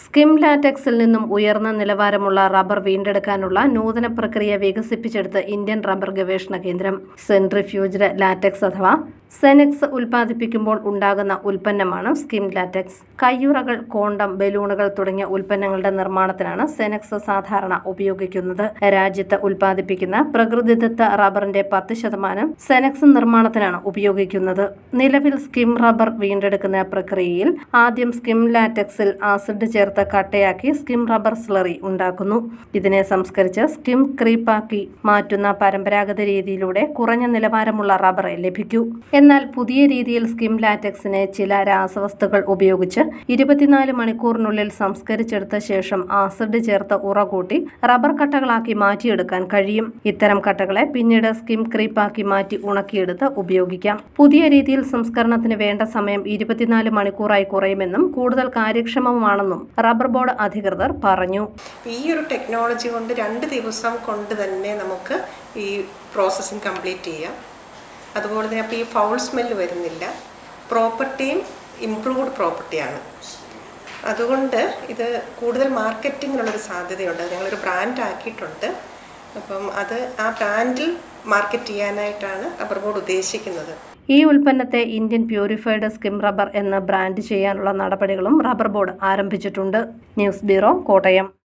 Skim ലാറ്റക്സിൽ നിന്നും ഉയർന്ന നിലവാരമുള്ള റബ്ബർ വീണ്ടെടുക്കാനുള്ള നൂതന പ്രക്രിയ വികസിപ്പിച്ചെടുത്ത് ഇന്ത്യൻ റബ്ബർ ഗവേഷണ കേന്ദ്രം സെൻട്രിഫ്യൂജ്ഡ് ലാറ്റക്സ് അഥവാ സെനെക്സ് ഉൽപ്പാദിപ്പിക്കുമ്പോൾ ഉണ്ടാകുന്ന ഉൽപ്പന്നമാണ് സ്കിം ലാറ്റക്സ്. കയ്യുറകൾ കോണ്ടം ബലൂണുകൾ തുടങ്ങിയ ഉൽപ്പന്നങ്ങളുടെ നിർമ്മാണത്തിനാണ് സെനക്സ് സാധാരണ ഉപയോഗിക്കുന്നത്. രാജ്യത്ത് ഉൽപ്പാദിപ്പിക്കുന്ന പ്രകൃതിദത്ത റബ്ബറിന്റെ പത്ത് ശതമാനം സെനക്സ് നിർമ്മാണത്തിനാണ് ഉപയോഗിക്കുന്നത്. നിലവിൽ സ്കിം റബ്ബർ വീണ്ടെടുക്കുന്ന പ്രക്രിയയിൽ ആദ്യം സ്കിം ലാറ്റക്സിൽ ആസിഡ് ചേർത്ത് കട്ടയാക്കി സ്കിം റബ്ബർ സ്ലറി ഉണ്ടാക്കുന്നു. ഇതിനെ സംസ്കരിച്ച് സ്കിം ക്രീപ്പാക്കി മാറ്റുന്ന പരമ്പരാഗത രീതിയിലൂടെ കുറഞ്ഞ നിലവാരമുള്ള റബ്ബറെ ലഭിക്കൂ. എന്നാൽ പുതിയ രീതിയിൽ സ്കിം ലാറ്റക്സിനെ ചില രാസവസ്തുക്കൾ ഉപയോഗിച്ച് ഇരുപത്തിനാല് മണിക്കൂറിനുള്ളിൽ സംസ്കരിച്ചെടുത്ത ശേഷം ആസിഡ് ചേർത്ത് ഉറകൂട്ടി റബ്ബർ കട്ടകളാക്കി മാറ്റിയെടുക്കാൻ കഴിയും. ഇത്തരം കട്ടകളെ പിന്നീട് സ്കിം ക്രീപ്പാക്കി മാറ്റി ഉണക്കിയെടുത്ത് ഉപയോഗിക്കാം. പുതിയ രീതിയിൽ സംസ്കരണത്തിന് വേണ്ട സമയം ഇരുപത്തിനാല് മണിക്കൂറായി കുറയുമെന്നും കൂടുതൽ കാര്യക്ഷമമാണെന്നും റബ്ബർ ബോർഡ് അധികൃതർ പറഞ്ഞു. ഈ ഒരു ടെക്നോളജി കൊണ്ട് രണ്ട് ദിവസം കൊണ്ട് തന്നെ നമുക്ക് ഈ പ്രോസസ്സിങ് കംപ്ലീറ്റ് ചെയ്യാം. അതുപോലെ തന്നെ അപ്പോൾ ഈ ഫൗൾ സ്മെല്ല് വരുന്നില്ല. പ്രോപ്പർട്ടിയും ഇംപ്രൂവ്ഡ് പ്രോപ്പർട്ടിയാണ് അതുകൊണ്ട് ഇത് കൂടുതൽ മാർക്കറ്റിങ്ങിനുള്ളൊരു സാധ്യതയുണ്ട്. ഞങ്ങളൊരു ബ്രാൻഡ് ആക്കിയിട്ടുണ്ട്. അപ്പം അത് ആ ബ്രാൻഡിൽ മാർക്കറ്റ് ചെയ്യാനായിട്ടാണ് റബ്ബർ ബോർഡ് ഉദ്ദേശിക്കുന്നത്. ഈ ഉൽപ്പന്നത്തെ ഇന്ത്യൻ പ്യൂരിഫൈഡ് സ്കിം റബ്ബർ എന്ന് ബ്രാൻഡ് ചെയ്യാനുള്ള നടപടികളും റബ്ബർ ബോർഡ് ആരംഭിച്ചിട്ടുണ്ട്. News bureau Kottayam.